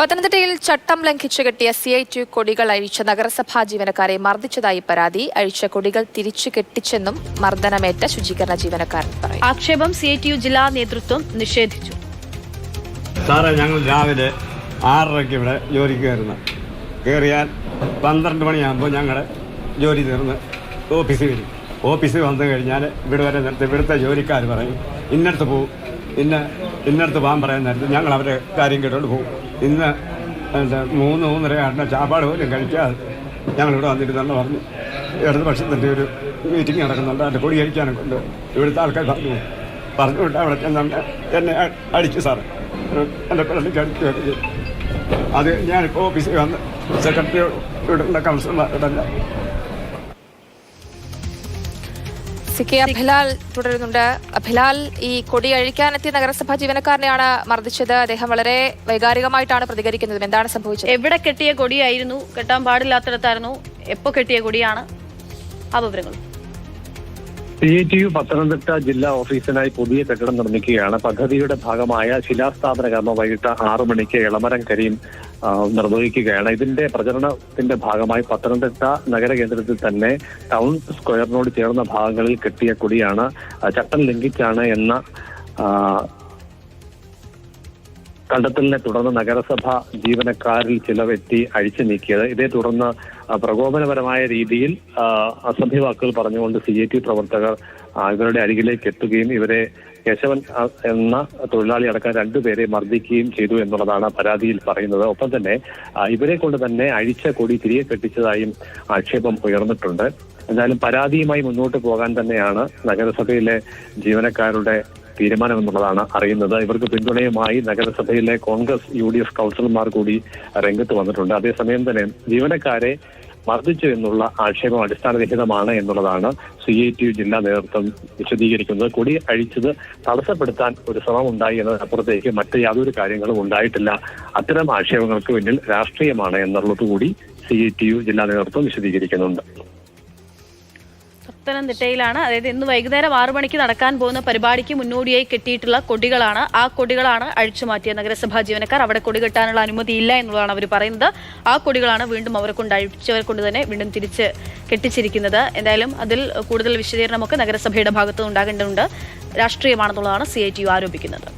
പത്തനംതിട്ടയിൽ ചട്ടം ലംഘിച്ചു കെട്ടിയ സി ഐ ടി കൊടികൾ അഴിച്ച നഗരസഭാ ജീവനക്കാരെ മർദ്ദിച്ചതായി പരാതി. അഴിച്ച കൊടികൾ തിരിച്ചു കെട്ടിച്ചെന്നും മർദ്ദനമേറ്റ ശുചീകരണ ജീവനക്കാരൻ പറയും ആക്ഷേപം സി ഐ ടി യു ജില്ലാ നേതൃത്വം നിഷേധിച്ചു. സാറേ ഞങ്ങൾ രാവിലെ ആറരയ്ക്ക് ഇവിടെ ജോലിക്ക് കയറുന്നു. കയറിയാൽ പന്ത്രണ്ട് മണിയാകുമ്പോൾ ഞങ്ങളുടെ ജോലി തീർന്ന് ഓഫീസിൽ വരും. ഓഫീസിൽ വന്നു കഴിഞ്ഞാൽ ഇവിടെ വരെ നിർത്തി ഇവിടുത്തെ ജോലിക്കാർ പറയും ഇന്നടത്ത് പോവും. ഇന്ന ഇന്നടത്ത് പോകാൻ പറയാൻ നേരത്ത് ഞങ്ങൾ അവരെ കാര്യം കേട്ടോണ്ട് പോകും ഇന്ന് മൂന്ന് മൂന്നര ആടിന ചാപ്പാട് പോലും കഴിക്കാതെ ഞങ്ങളിവിടെ വന്നിരുന്നെന്ന് പറഞ്ഞു. ഇടതുപക്ഷത്തിന്റെ ഒരു മീറ്റിംഗ് നടക്കുന്നുണ്ട്. അതിന്റെ കൊടി കഴിക്കാനും കൊണ്ട് ഇവിടുത്തെ ആൾക്കാർ പറഞ്ഞു. പറഞ്ഞു വിട്ട് അവിടെ ചെന്ന് എന്നെ അടിച്ചു സാറ്. എന്റെ പിള്ളേർക്ക് അടിച്ചു വെക്കുകയും അത് ഞാനിപ്പോൾ ഓഫീസിൽ വന്ന് സെക്രട്ടറിയോടുള്ള കൗൺസിലർമാരോടല്ല സി കെ അഭിലാൽ തുടരുന്നുണ്ട്. അഭിലാൽ ഈ കൊടി അഴിക്കാനെത്തിയ നഗരസഭാ ജീവനക്കാരനെയാണ് മർദ്ദിച്ചത്. അദ്ദേഹം വളരെ വൈകാരികമായിട്ടാണ് പ്രതികരിക്കുന്നത്. എന്താണ് സംഭവിച്ചത്? എവിടെ കെട്ടിയ കൊടിയായിരുന്നു? കെട്ടാൻ പാടില്ലാത്തടത്തായിരുന്നു. എപ്പോ കെട്ടിയ കൊടിയാണ്? ആ വിവരങ്ങൾ. C I T U Pathanamthitta ജില്ലാ ഓഫീസിനായി പുതിയ കെട്ടിടം നിർമ്മിക്കുകയാണ്. പദ്ധതിയുടെ ഭാഗമായ ശിലാസ്ഥാപന കർമ്മം വൈകിട്ട് ആറു മണിക്ക് ഇളമരം കരീം നിർവഹിക്കുകയാണ്. ഇതിന്റെ പ്രചരണത്തിന്റെ ഭാഗമായി പത്തനംതിട്ട നഗര കേന്ദ്രത്തിൽ തന്നെ ടൗൺ സ്ക്വയറിനോട് ചേർന്ന ഭാഗങ്ങളിൽ കെട്ടിയ കൊടിയാണ് ചട്ടം ലംഘിച്ചാണ് എന്ന കണ്ടെത്തലിനെ തുടർന്ന് നഗരസഭ ജീവനക്കാരിൽ ചിലവെത്തി അഴിച്ചു നീക്കിയത്. ഇതേ തുടർന്ന് പ്രകോപനപരമായ രീതിയിൽ അസഭ്യവാക്കുകൾ പറഞ്ഞുകൊണ്ട് സി ഐ ടി പ്രവർത്തകർ ഇവരുടെ അരികിലേക്ക് എത്തുകയും ഇവരെ കേശവൻ എന്ന തൊഴിലാളി അടക്കം രണ്ടുപേരെ മർദ്ദിക്കുകയും ചെയ്തു എന്നുള്ളതാണ് പരാതിയിൽ പറയുന്നത്. ഒപ്പം തന്നെ ഇവരെ കൊണ്ട് തന്നെ അഴിച്ച കൊടി തിരികെ കെട്ടിച്ചതായും ആക്ഷേപം ഉയർന്നിട്ടുണ്ട്. എന്തായാലും പരാതിയുമായി മുന്നോട്ട് പോകാൻ തന്നെയാണ് നഗരസഭയിലെ ജീവനക്കാരുടെ തീരുമാനം എന്നുള്ളതാണ് അറിയുന്നത്. ഇവർക്ക് പിന്തുണയുമായി നഗരസഭയിലെ കോൺഗ്രസ് യു ഡി എഫ് കൗൺസിലർമാർ കൂടി രംഗത്ത് വന്നിട്ടുണ്ട്. അതേസമയം തന്നെ ജീവനക്കാരെ മർദ്ദിച്ചു എന്നുള്ള ആക്ഷേപം അടിസ്ഥാനരഹിതമാണ് എന്നുള്ളതാണ് സി ഐ ടി യു ജില്ലാ നേതൃത്വം വിശദീകരിക്കുന്നത്. കൊടി അഴിച്ചത് തടസ്സപ്പെടുത്താൻ ഒരു ശ്രമം ഉണ്ടായി എന്നതിനപ്പുറത്തേക്ക് മറ്റ് യാതൊരു കാര്യങ്ങളും ഉണ്ടായിട്ടില്ല. അത്തരം ആക്ഷേപങ്ങൾക്ക് പിന്നിൽ രാഷ്ട്രീയമാണ് എന്നുള്ളതുകൂടി സി ഐ ടി യു ജില്ലാ നേതൃത്വം വിശദീകരിക്കുന്നുണ്ട്. പത്തനംതിട്ടയിലാണ് അതായത് ഇന്ന് വൈകുന്നേരം ആറു മണിക്ക് നടക്കാൻ പോകുന്ന പരിപാടിക്ക് മുന്നോടിയായി കെട്ടിയിട്ടുള്ള കൊടികളാണ്. ആ കൊടികളാണ് അഴിച്ചു മാറ്റിയ നഗരസഭാ ജീവനക്കാർ. അവിടെ കൊടി കെട്ടാനുള്ള അനുമതി ഇല്ല എന്നുള്ളതാണ് അവർ പറയുന്നത്. ആ കൊടികളാണ് വീണ്ടും അവരെ കൊണ്ട് അഴിച്ചവരെ കൊണ്ട് തന്നെ വീണ്ടും തിരിച്ച് കെട്ടിച്ചിരിക്കുന്നത്. എന്തായാലും അതിൽ കൂടുതൽ വിശദീകരണമൊക്കെ നഗരസഭയുടെ ഭാഗത്ത് ഉണ്ടാകേണ്ടതുണ്ട് രാഷ്ട്രീയമാണെന്നുള്ളതാണ് സി ഐ ടി യു ആരോപിക്കുന്നത്.